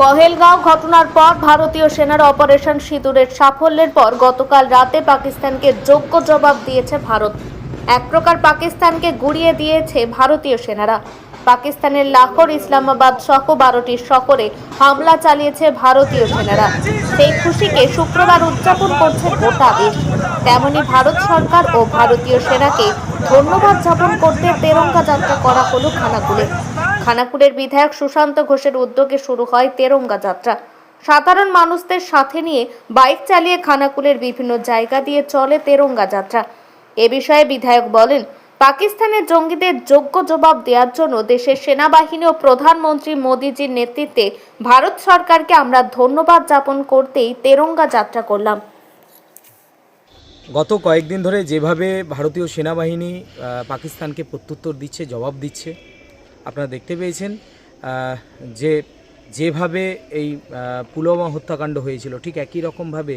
পহেলগাঁও ঘটনার পর ভারতীয় সেনার অপারেশন সিঁদুরের সাফল্যের পর গতকাল রাতে পাকিস্তানকে যোগ্য জবাব দিয়েছে ভারত। এক প্রকার পাকিস্তানকে গুড়িয়ে দিয়েছে ভারতীয় সেনারা। পাকিস্তানের লাহোর ইসলামাবাদ সহ বারোটি শহরে হামলা চালিয়েছে ভারতীয় সেনারা। সেই খুশিকে শুক্রবার উদযাপন করছে গোটা দেশ। তেমনি ভারত সরকার ও ভারতীয় সেনাকে ধন্যবাদ জ্ঞাপন করতে তেরঙ্গা যাত্রা করা হলো খানাকুলে খানাকুলের বিধায়ক সুশান্ত ঘোষের উদ্যোগে শুরু হয় তেরঙ্গা যাত্রা। সাধারণ মানুষদের সাথে নিয়ে বাইক চালিয়ে খানাকুলের বিভিন্ন জায়গা দিয়ে চলে তেরঙ্গা যাত্রা। এ বিষয়ে বিধায়ক বলেন, পাকিস্তানের জঙ্গিদের যোগ্য জবাব দেওয়ার জন্য দেশের সেনাবাহিনী ও প্রধানমন্ত্রী মোদীজির নেতৃত্বে ভারত সরকারকে আমরা ধন্যবাদ যাপন করতেই তেরঙ্গা যাত্রা করলাম। গত কয়েকদিন ধরে যেভাবে ভারতীয় সেনাবাহিনী পাকিস্তানকে প্রত্যুত্তর দিচ্ছে, জবাব দিচ্ছে আপনারা দেখতে পেয়েছেন যে যেভাবে এই পুলওয়ামা হত্যাকাণ্ড হয়েছিল, ঠিক একই রকমভাবে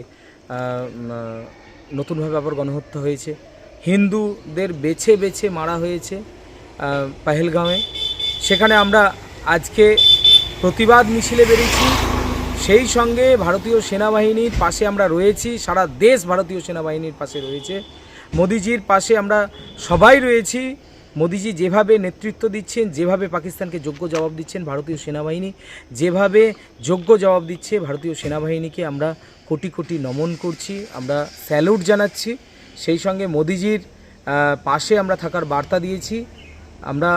নতুনভাবে আবার গণহত্যা হয়েছে। হিন্দুদের বেছে বেছে মারা হয়েছে পাহেলগাঁওয়ে। সেখানে আমরা আজকে প্রতিবাদ মিছিলে বেরিয়েছি। সেই সঙ্গে ভারতীয় সেনাবাহিনীর পাশে আমরা রয়েছি, সারা দেশ ভারতীয় সেনাবাহিনীর পাশে রয়েছে। মোদিজির পাশে আমরা সবাই রয়েছি। মোদিজি যেভাবে নেতৃত্ব দিচ্ছেন, যেভাবে পাকিস্তানকে যোগ্য জবাব দিচ্ছেন ভারতীয় সেনাবাহিনী, যেভাবে যোগ্য জবাব দিচ্ছে ভারতীয় সেনাবাহিনীকে আমরা কোটি কোটি নমন করছি, আমরা স্যালুট জানাচ্ছি। সেই সঙ্গে মোদিজির পাশে আমরা থাকার বার্তা দিয়েছি। আমরা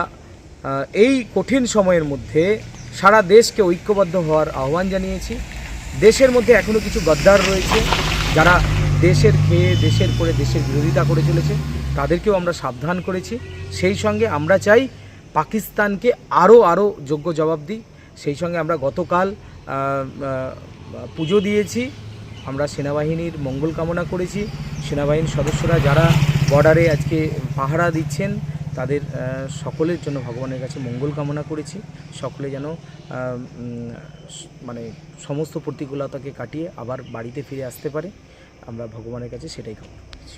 এই কঠিন সময়ের মধ্যে সারা দেশকে ঐক্যবদ্ধ হওয়ার আহ্বান জানিয়েছি। দেশের মধ্যে এখনও কিছু গদ্দার রয়েছে যারা দেশের খেয়ে, দেশের করে, দেশের বিরোধিতা করে চলেছে। তাদেরকেও আমরা সাবধান করেছি। সেই সঙ্গে আমরা চাই পাকিস্তানকে আরও আরও যোগ্য জবাব দিই সেই সঙ্গে আমরা গতকাল পুজো দিয়েছি। আমরা সেনাবাহিনীর মঙ্গল কামনা করেছি। সেনাবাহিনীর সদস্যরা যারা বর্ডারে আজকে পাহারা দিচ্ছেন, তাদের সকলের জন্য ভগবানের কাছে মঙ্গল কামনা করেছি। সকলে যেন মানে সমস্ত প্রতিকূলতাকে কাটিয়ে আবার বাড়িতে ফিরে আসতে পারে। আমরা ভগবানের কাছে সেটাই কামনা করছি।